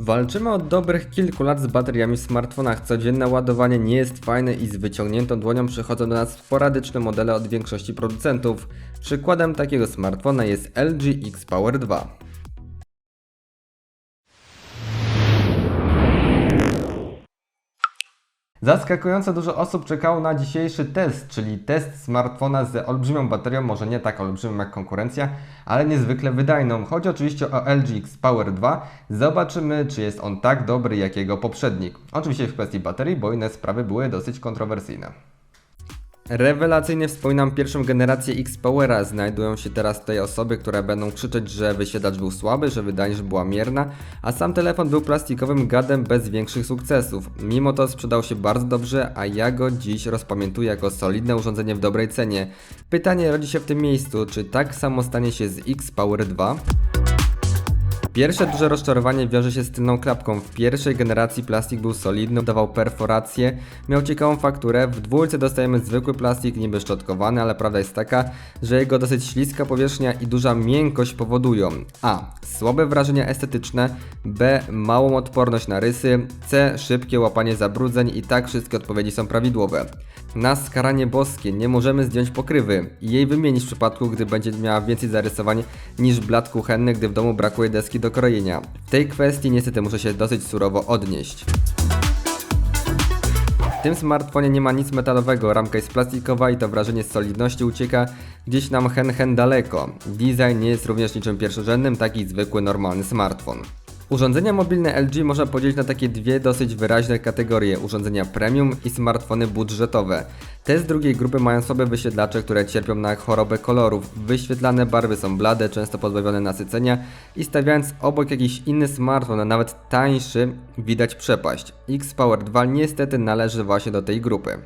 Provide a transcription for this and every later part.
Walczymy od dobrych kilku lat z bateriami w smartfonach. Codzienne ładowanie nie jest fajne i z wyciągniętą dłonią przychodzą do nas sporadyczne modele od większości producentów. Przykładem takiego smartfona jest LG X Power 2. Zaskakująco dużo osób czekało na dzisiejszy test, czyli test smartfona z olbrzymią baterią, może nie tak olbrzymią jak konkurencja, ale niezwykle wydajną. Chodzi oczywiście o LG X Power 2. Zobaczymy, czy jest on tak dobry jak jego poprzednik. Oczywiście w kwestii baterii, bo inne sprawy były dosyć kontrowersyjne. Rewelacyjnie wspominam pierwszą generację X-Powera. Znajdują się teraz tutaj osoby, które będą krzyczeć, że wyświetlacz był słaby, że wydajność była mierna, a sam telefon był plastikowym gadem bez większych sukcesów. Mimo to sprzedał się bardzo dobrze, a ja go dziś rozpamiętuję jako solidne urządzenie w dobrej cenie. Pytanie rodzi się w tym miejscu, czy tak samo stanie się z X-Power 2? Pierwsze duże rozczarowanie wiąże się z tylną klapką. W pierwszej generacji plastik był solidny, dawał perforację, miał ciekawą fakturę. W dwójce dostajemy zwykły plastik, niby szczotkowany, ale prawda jest taka, że jego dosyć śliska powierzchnia i duża miękkość powodują a. słabe wrażenia estetyczne, b. małą odporność na rysy, c. szybkie łapanie zabrudzeń i tak wszystkie odpowiedzi są prawidłowe. Na skaranie boskie nie możemy zdjąć pokrywy i jej wymienić w przypadku, gdy będzie miała więcej zarysowań niż blat kuchenny, gdy w domu brakuje deski do krojenia. W tej kwestii niestety muszę się dosyć surowo odnieść. W tym smartfonie nie ma nic metalowego, ramka jest plastikowa i to wrażenie solidności ucieka gdzieś nam hen hen daleko. Design nie jest również niczym pierwszorzędnym, taki zwykły normalny smartfon. Urządzenia mobilne LG można podzielić na takie dwie dosyć wyraźne kategorie: urządzenia premium i smartfony budżetowe. Te z drugiej grupy mają słabe wyświetlacze, które cierpią na chorobę kolorów. Wyświetlane barwy są blade, często pozbawione nasycenia i stawiając obok jakiś inny smartfon, a nawet tańszy, widać przepaść. X Power 2 niestety należy właśnie do tej grupy.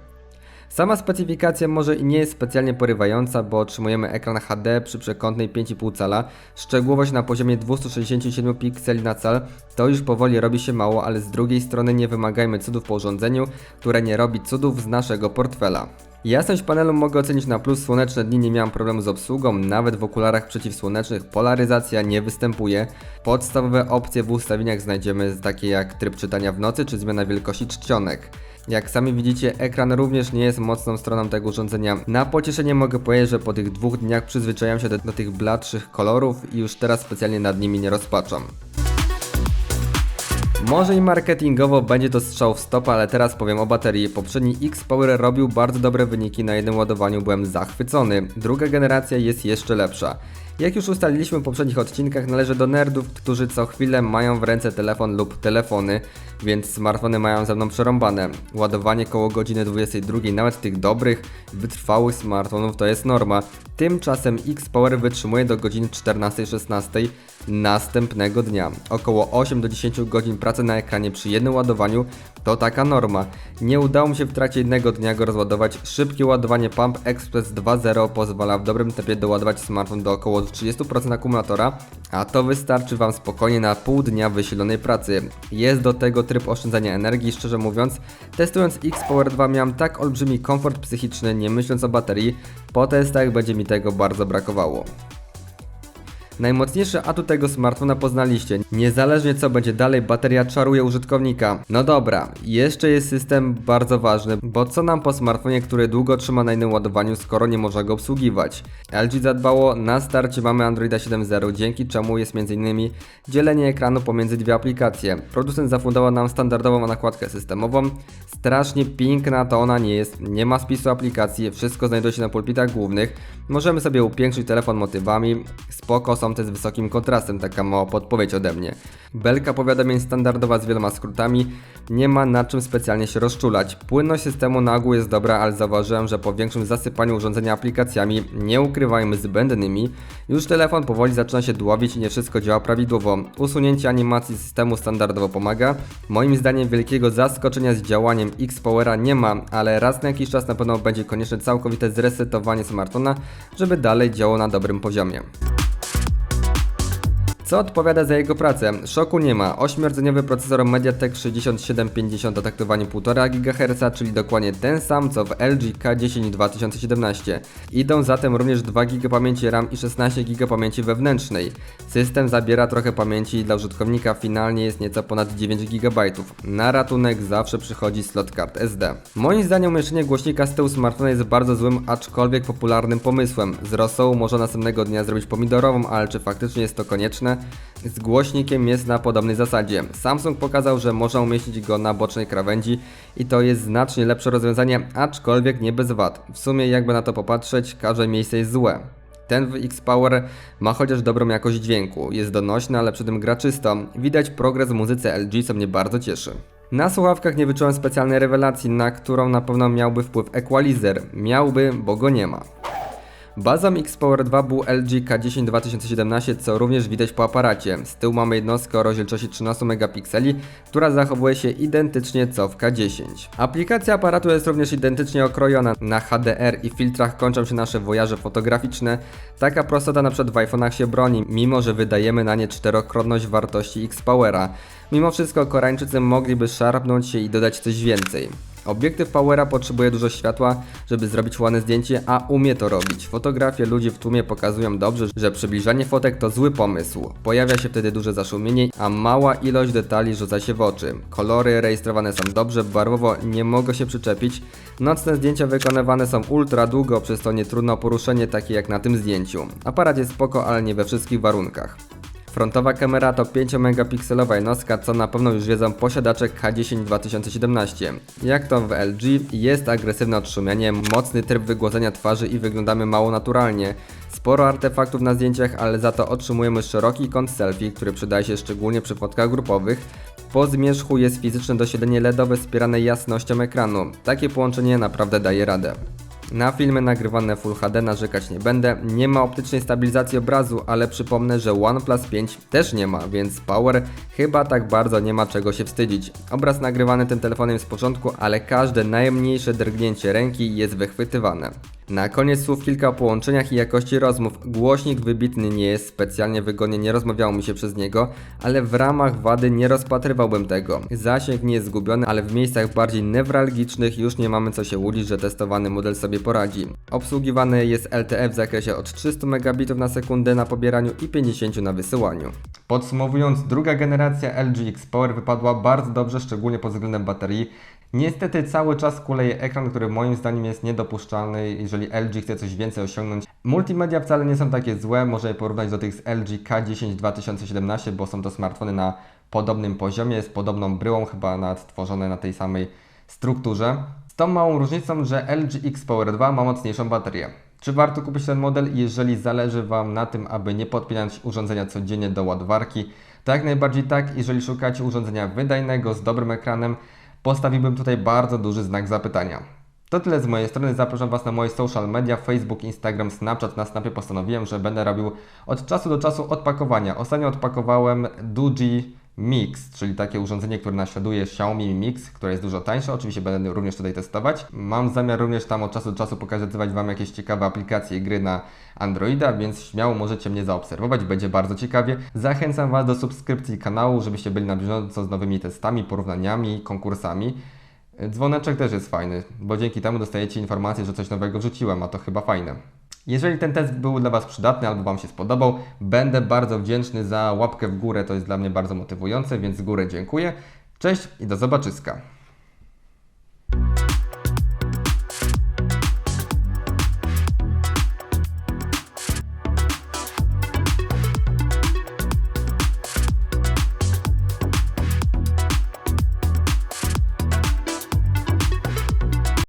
Sama specyfikacja może i nie jest specjalnie porywająca, bo otrzymujemy ekran HD przy przekątnej 5,5 cala, szczegółowość na poziomie 267 pikseli na cal, to już powoli robi się mało, ale z drugiej strony nie wymagajmy cudów po urządzeniu, które nie robi cudów z naszego portfela. Jasność panelu mogę ocenić na plus, słoneczne dni nie miałem problemu z obsługą, nawet w okularach przeciwsłonecznych polaryzacja nie występuje. Podstawowe opcje w ustawieniach znajdziemy takie jak tryb czytania w nocy czy zmiana wielkości czcionek. Jak sami widzicie, ekran również nie jest mocną stroną tego urządzenia. Na pocieszenie mogę powiedzieć, że po tych dwóch dniach przyzwyczaiłem się do, do tych bladszych kolorów i już teraz specjalnie nad nimi nie rozpaczam. Może i marketingowo będzie to strzał w stopę, ale teraz powiem o baterii. Poprzedni X-Power robił bardzo dobre wyniki, na jednym ładowaniu byłem zachwycony. Druga generacja jest jeszcze lepsza. Jak już ustaliliśmy w poprzednich odcinkach, należy do nerdów, którzy co chwilę mają w ręce telefon lub telefony, więc smartfony mają ze mną przerąbane. Ładowanie koło godziny 22, nawet tych dobrych, wytrwałych smartfonów to jest norma. Tymczasem X-Power wytrzymuje do godziny 14-16 następnego dnia. Około 8 do 10 godzin pracy na ekranie przy jednym ładowaniu to taka norma. Nie udało mi się w trakcie jednego dnia go rozładować. Szybkie ładowanie Pump Express 2.0 pozwala w dobrym tempie doładować smartfon do około 30% akumulatora, a to wystarczy Wam spokojnie na pół dnia wysilonej pracy. Jest do tego tryb oszczędzania energii, szczerze mówiąc, testując X-Power 2 miałem tak olbrzymi komfort psychiczny, nie myśląc o baterii, po testach będzie mi tego bardzo brakowało. Najmocniejszy atut tego smartfona poznaliście. Niezależnie co będzie dalej, bateria czaruje użytkownika. No dobra, jeszcze jest system bardzo ważny, bo co nam po smartfonie, który długo trzyma na innym ładowaniu, skoro nie można go obsługiwać? LG zadbało, na starcie mamy Androida 7.0, dzięki czemu jest m.in. dzielenie ekranu pomiędzy dwie aplikacje. Producent zafundował nam standardową nakładkę systemową. Strasznie piękna to ona nie jest, nie ma spisu aplikacji, wszystko znajduje się na pulpitach głównych. Możemy sobie upiększyć telefon motywami, spoko te z wysokim kontrastem, taka mała podpowiedź ode mnie. Belka powiadomień standardowa z wieloma skrótami, nie ma na czym specjalnie się rozczulać. Płynność systemu na ogół jest dobra, ale zauważyłem, że po większym zasypaniu urządzenia aplikacjami, nie ukrywajmy zbędnymi, już telefon powoli zaczyna się dłowić i nie wszystko działa prawidłowo. Usunięcie animacji systemu standardowo pomaga. Moim zdaniem wielkiego zaskoczenia z działaniem X-Powera nie ma, ale raz na jakiś czas na pewno będzie konieczne całkowite zresetowanie smartfona, żeby dalej działał na dobrym poziomie. Co odpowiada za jego pracę? Szoku nie ma. 8-rdzeniowy procesor MediaTek 6750 o taktowaniu 1,5 GHz, czyli dokładnie ten sam co w LG K10 2017. Idą zatem również 2 GB pamięci RAM i 16 GB pamięci wewnętrznej. System zabiera trochę pamięci dla użytkownika finalnie jest nieco ponad 9 GB. Na ratunek zawsze przychodzi slot kart SD. Moim zdaniem umieszczenie głośnika z tyłu smartfona jest bardzo złym, aczkolwiek popularnym pomysłem. Z rosołu można następnego dnia zrobić pomidorową, ale czy faktycznie jest to konieczne? Z głośnikiem jest na podobnej zasadzie. Samsung pokazał, że można umieścić go na bocznej krawędzi i to jest znacznie lepsze rozwiązanie, aczkolwiek nie bez wad. W sumie jakby na to popatrzeć, każde miejsce jest złe. Ten w X-Power ma chociaż dobrą jakość dźwięku, jest donośny, ale przy tym gra czysto. Widać progres w muzyce LG, co mnie bardzo cieszy. Na słuchawkach nie wyczułem specjalnej rewelacji, na którą na pewno miałby wpływ equalizer. Miałby, bo go nie ma. Bazą X-Power 2 był LG K10 2017, co również widać po aparacie. Z tyłu mamy jednostkę o rozdzielczości 13 megapikseli, która zachowuje się identycznie co w K10. Aplikacja aparatu jest również identycznie okrojona. Na HDR i filtrach kończą się nasze wojaże fotograficzne. Taka prostota na przykład w iPhone'ach się broni, mimo że wydajemy na nie czterokrotność wartości X-Powera. Mimo wszystko Koreańczycy mogliby szarpnąć się i dodać coś więcej. Obiektyw Powera potrzebuje dużo światła, żeby zrobić ładne zdjęcie, a umie to robić. Fotografie ludzi w tłumie pokazują dobrze, że przybliżanie fotek to zły pomysł. Pojawia się wtedy duże zaszumienie, a mała ilość detali rzuca się w oczy. Kolory rejestrowane są dobrze, barwowo nie mogą się przyczepić. Nocne zdjęcia wykonywane są ultra długo, przez to nie trudno poruszenie takie jak na tym zdjęciu. Aparat jest spoko, ale nie we wszystkich warunkach. Frontowa kamera to 5-megapikselowa jednostka, co na pewno już wiedzą posiadacze K10 2017. Jak to w LG, jest agresywne odszumienie, mocny tryb wygładzenia twarzy i wyglądamy mało naturalnie. Sporo artefaktów na zdjęciach, ale za to otrzymujemy szeroki kąt selfie, który przydaje się szczególnie przy fotkach grupowych. Po zmierzchu jest fizyczne doświetlenie LEDowe wspierane jasnością ekranu. Takie połączenie naprawdę daje radę. Na filmy nagrywane Full HD narzekać nie będę. Nie ma optycznej stabilizacji obrazu, ale przypomnę, że OnePlus 5 też nie ma, więc Power chyba tak bardzo nie ma czego się wstydzić. Obraz nagrywany tym telefonem z początku, ale każde najmniejsze drgnięcie ręki jest wychwytywane. Na koniec słów kilka o połączeniach i jakości rozmów. Głośnik wybitny nie jest, specjalnie wygodnie nie rozmawiało mi się przez niego, ale w ramach wady nie rozpatrywałbym tego. Zasięg nie jest zgubiony, ale w miejscach bardziej newralgicznych już nie mamy co się łudzić, że testowany model sobie poradzi. Obsługiwany jest LTE w zakresie od 300 megabitów na sekundę na pobieraniu i 50 na wysyłaniu. Podsumowując, druga generacja LG X Power wypadła bardzo dobrze, szczególnie pod względem baterii. Niestety cały czas kuleje ekran, który moim zdaniem jest niedopuszczalny, jeżeli LG chce coś więcej osiągnąć. Multimedia wcale nie są takie złe, można je porównać do tych z LG K10 2017, bo są to smartfony na podobnym poziomie, z podobną bryłą, chyba nawet tworzone na tej samej strukturze. Z tą małą różnicą, że LG X Power 2 ma mocniejszą baterię. Czy warto kupić ten model, jeżeli zależy Wam na tym, aby nie podpinać urządzenia codziennie do ładowarki? To jak najbardziej tak, jeżeli szukacie urządzenia wydajnego, z dobrym ekranem, postawiłbym tutaj bardzo duży znak zapytania. To tyle z mojej strony. Zapraszam Was na moje social media, Facebook, Instagram, Snapchat. Na Snapie postanowiłem, że będę robił od czasu do czasu odpakowania. Ostatnio odpakowałem Duji Mix, czyli takie urządzenie, które naśladuje Xiaomi Mix, które jest dużo tańsze. Oczywiście będę również tutaj testować. Mam zamiar również tam od czasu do czasu pokazywać Wam jakieś ciekawe aplikacje i gry na Androida, więc śmiało możecie mnie zaobserwować, będzie bardzo ciekawie. Zachęcam Was do subskrypcji kanału, żebyście byli na bieżąco z nowymi testami, porównaniami, konkursami. Dzwoneczek też jest fajny, bo dzięki temu dostajecie informację, że coś nowego wrzuciłem, a to chyba fajne. Jeżeli ten test był dla Was przydatny albo Wam się spodobał, będę bardzo wdzięczny za łapkę w górę, to jest dla mnie bardzo motywujące, więc z góry dziękuję. Cześć i do zobaczyska.